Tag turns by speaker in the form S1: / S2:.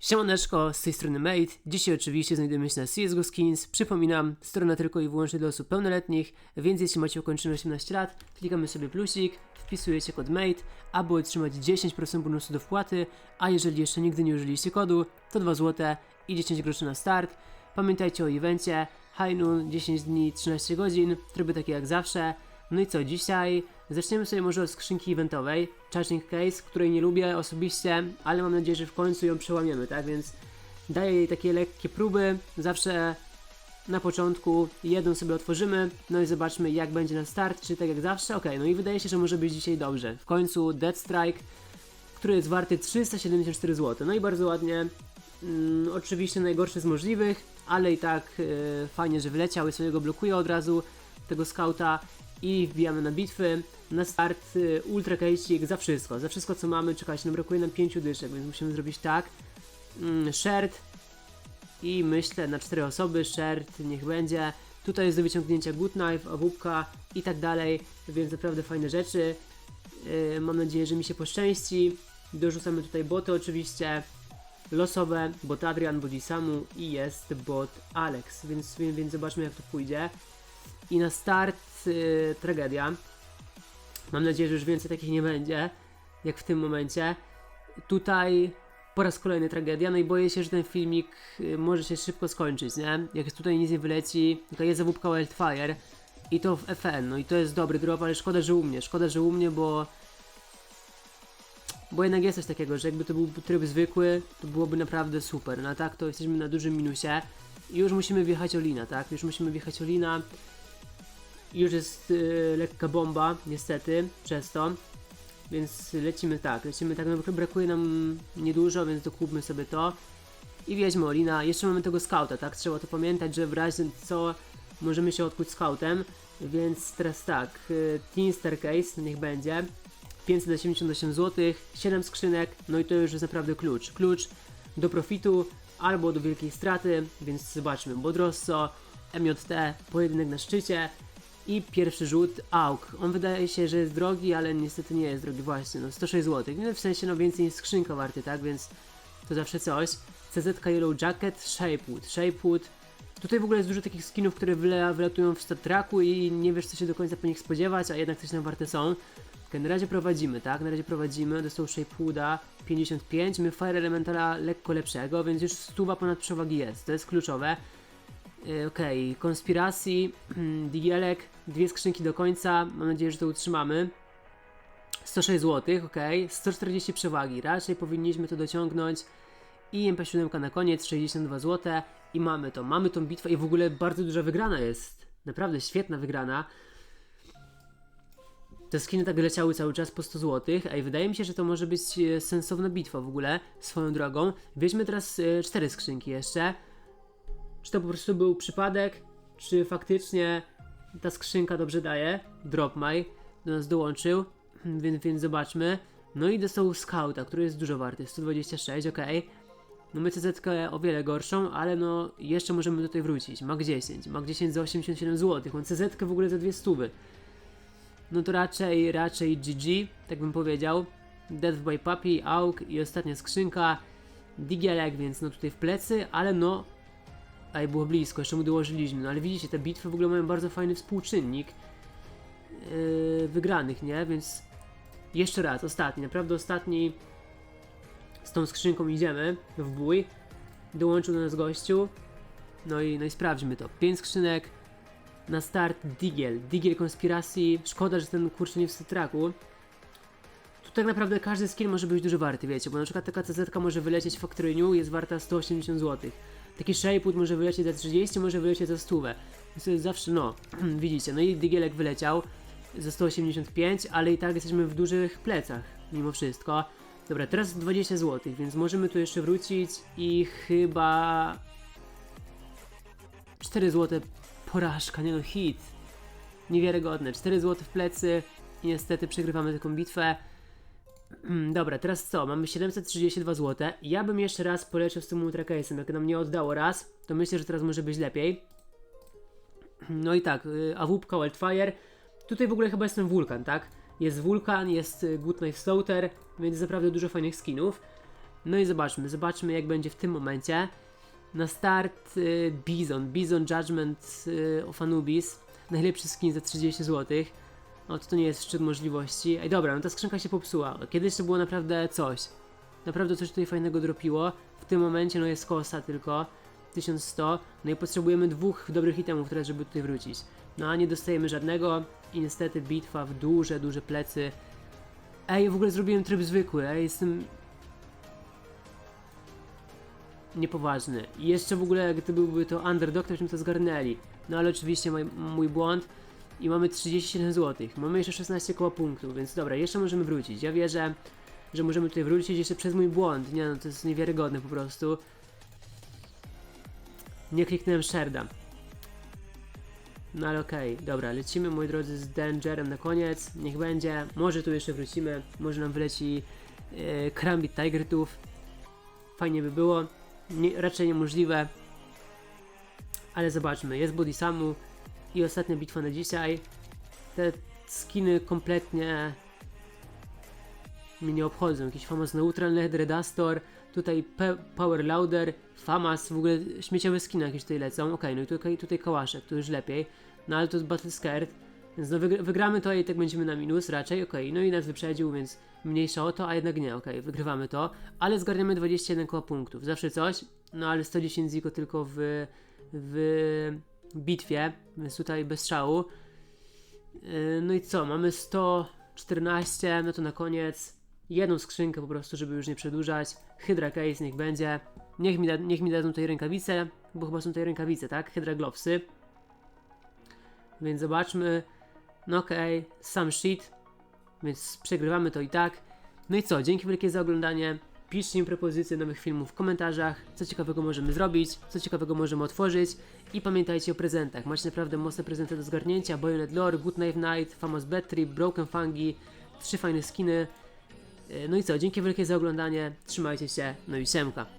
S1: Siemaneczko, z tej strony Mate. Dzisiaj oczywiście znajdujemy się na CSGO Skins. Przypominam, strona tylko i wyłącznie dla osób pełnoletnich, więc jeśli macie ukończone 18 lat, klikamy sobie plusik, wpisujecie kod MATE, aby otrzymać 10% bonusu do wpłaty, a jeżeli jeszcze nigdy nie użyliście kodu, to 2 zł i 10 groszy na start. Pamiętajcie o evencie, High Noon, 10 dni, 13 godzin, tryby takie jak zawsze. No i co, dzisiaj zaczniemy sobie może od skrzynki eventowej, Charging Case, której nie lubię osobiście, ale mam nadzieję, że w końcu ją przełamiemy, tak? Więc daję jej takie lekkie próby, zawsze na początku jedną sobie otworzymy, no i zobaczmy jak będzie na start, czy tak jak zawsze, ok, no i wydaje się, że może być dzisiaj dobrze. W końcu Dead Strike, który jest warty 374 zł, no i bardzo ładnie, mm, oczywiście najgorszy z możliwych, ale i tak e, fajnie, że wyleciał i sobie go blokuje od razu, tego skauta i wbijamy na bitwy. Na start ultra case'ik za wszystko, za wszystko co mamy, czekajcie, no brakuje nam 5 dyszek, więc musimy zrobić tak. Mm, shared i myślę na 4 osoby, shared niech będzie. Tutaj jest do wyciągnięcia good knife, awupka i tak dalej, więc naprawdę fajne rzeczy. Yy, mam nadzieję, że mi się poszczęści. Dorzucamy tutaj boty oczywiście, losowe, bot Adrian, bot Isamu i jest bot Alex, więc, więc zobaczmy jak to pójdzie. I na start y, tragedia. Mam nadzieję, że już więcej takich nie będzie, jak w tym momencie. Tutaj po raz kolejny tragedia, no i boję się, że ten filmik y, może się szybko skończyć, nie? Jak tutaj nic nie wyleci, to jest zawódka Wildfire i to w FN, no i to jest dobry drop, ale szkoda, że u mnie, szkoda, że u mnie, bo bo jednak jest coś takiego, że jakby to był tryb zwykły, to byłoby naprawdę super, no a tak to jesteśmy na dużym minusie i już musimy wjechać Olina, tak? Już musimy wjechać Olina, już jest y, lekka bomba, niestety, przez to. Więc lecimy tak, lecimy tak, no brakuje nam niedużo, więc dokupmy sobie to. I wieźmy Olina. Jeszcze mamy tego scouta, tak? Trzeba to pamiętać, że w razie co możemy się odkuć scoutem. Więc teraz tak, y, Teen Staircase, niech będzie. 588 zł, 7 skrzynek, no i to już jest naprawdę klucz. Klucz do profitu albo do wielkiej straty, więc zobaczmy. Bodrosso, MJT, pojedynek na szczycie, i pierwszy rzut AUK. On wydaje się, że jest drogi, ale niestety nie jest drogi właśnie, no 106 zł. No w sensie no więcej niż skrzynka warty, tak, więc to zawsze coś. CZ Yellow Jacket, Shapewood, Shapewood. Tutaj w ogóle jest dużo takich skinów, które wylatują w Star Treku i nie wiesz co się do końca po nich spodziewać, a jednak coś nam warte są. Okay, na razie prowadzimy, tak? Na razie prowadzimy, dostał Shapewooda 55, my Fire Elementala lekko lepszego, więc już stuwa ponad przewagi jest, to jest kluczowe. Yy, Okej, okay. konspiracji, digielek, dwie skrzynki do końca, mam nadzieję, że to utrzymamy. 106 zł, ok, 140 przewagi, raczej powinniśmy to dociągnąć. I MP7 na koniec, 62 zł i mamy to, mamy tą bitwę i w ogóle bardzo duża wygrana jest. Naprawdę świetna wygrana. Te skiny tak leciały cały czas po 100 zł, a i wydaje mi się, że to może być e, sensowna bitwa w ogóle, swoją drogą. Weźmy teraz e, cztery skrzynki jeszcze. Czy to po prostu był przypadek, czy faktycznie ta skrzynka dobrze daje. Drop my do nas dołączył, więc, więc zobaczmy. No i dostał Scouta, który jest dużo warty, 126, ok. No my CZ o wiele gorszą, ale no jeszcze możemy tutaj wrócić. Mag 10, Mag 10 za 87 zł, on CZ w ogóle za dwie stówy. No to raczej, raczej GG, tak bym powiedział. Death by Puppy, AUK i ostatnia skrzynka. Digielek, więc no tutaj w plecy, ale no Ej, było blisko, jeszcze mu dołożyliśmy, no ale widzicie, te bitwy w ogóle mają bardzo fajny współczynnik yy, wygranych, nie? Więc jeszcze raz, ostatni, naprawdę ostatni z tą skrzynką idziemy w bój. Dołączył do nas gościu. No i, no i sprawdźmy to. 5 skrzynek na start Digiel. Digiel konspiracji. Szkoda, że ten kurczę nie w traku. Tu tak naprawdę każdy skin może być dużo warty, wiecie, bo na przykład taka CZ może wylecieć w Factory jest warta 180 zł. Taki Shapewood może wylecieć za 30, może wylecieć za 100. Więc to jest zawsze, no, widzicie, no i Digielek wyleciał za 185, ale i tak jesteśmy w dużych plecach, mimo wszystko. Dobra, teraz 20 zł, więc możemy tu jeszcze wrócić i chyba 4 zł porażka, nie no, hit. Niewiarygodne, 4 zł w plecy i niestety przegrywamy taką bitwę. Mm, dobra, teraz co? Mamy 732 zł. Ja bym jeszcze raz poleciał z tym Ultra Case'em. Jak nam nie oddało raz, to myślę, że teraz może być lepiej. No i tak, y, AWP Wildfire. Tutaj w ogóle chyba jest ten wulkan, tak? Jest wulkan, jest y, Good Knife Slaughter, więc naprawdę dużo fajnych skinów. No i zobaczmy, zobaczmy jak będzie w tym momencie. Na start y, Bizon, Bizon Judgment y, of Anubis. Najlepszy skin za 30 zł. No to, to nie jest szczyt możliwości. Ej dobra, no ta skrzynka się popsuła. Kiedyś to było naprawdę coś. Naprawdę coś tutaj fajnego dropiło. W tym momencie no jest kosa tylko. 1100. No i potrzebujemy dwóch dobrych itemów teraz, żeby tutaj wrócić. No a nie dostajemy żadnego. I niestety bitwa w duże, duże plecy. Ej, w ogóle zrobiłem tryb zwykły. Ej, jestem niepoważny. I jeszcze w ogóle, gdy byłby to underdog, to byśmy to zgarnęli. No ale oczywiście mój, mój błąd. I mamy 37 zł. Mamy jeszcze 16 koła punktów, więc dobra, jeszcze możemy wrócić. Ja wierzę, że możemy tutaj wrócić jeszcze przez mój błąd. Nie no, to jest niewiarygodne po prostu. Nie kliknąłem Sherda. No ale okej, dobra, lecimy moi drodzy z Dangerem na koniec. Niech będzie. Może tu jeszcze wrócimy. Może nam wyleci e, Krambit Tiger Tooth. Fajnie by było. Nie, raczej niemożliwe. Ale zobaczmy. Jest Body Samu i ostatnia bitwa na dzisiaj. Te skiny kompletnie mnie nie obchodzą. Jakiś Famas Neutral, Led Redastor, tutaj Power Louder, Famas, w ogóle śmieciowe skiny jakieś tutaj lecą. Okej, no i tutaj, tutaj Kałaszek, to już lepiej. No ale to jest Battle Scared, więc no wyg wygramy to i tak będziemy na minus raczej, okej. No i nas wyprzedził, więc mniejsza o to, a jednak nie, okej, wygrywamy to. Ale zgarniamy 21 koła punktów, zawsze coś. No ale 110 ziko tylko w, w bitwie, więc tutaj bez szału. Yy, No i co, mamy 114, no to na koniec jedną skrzynkę po prostu, żeby już nie przedłużać. Hydra Case niech będzie. Niech mi, da, niech mi dadzą tutaj rękawice, bo chyba są tutaj rękawice, tak? Hydra Glovesy. Więc zobaczmy. No okej, sam shit. Więc przegrywamy to i tak. No i co, dzięki wielkie za oglądanie. Piszcie mi propozycje nowych filmów w komentarzach, co ciekawego możemy zrobić, co ciekawego możemy otworzyć i pamiętajcie o prezentach. Macie naprawdę mocne prezenty do zgarnięcia, Bayonet Lore, Good Night Night, Famous Bad Trip, Broken Fungi, trzy fajne skiny. E, No i co, dzięki wielkie za oglądanie, trzymajcie się, no i siemka.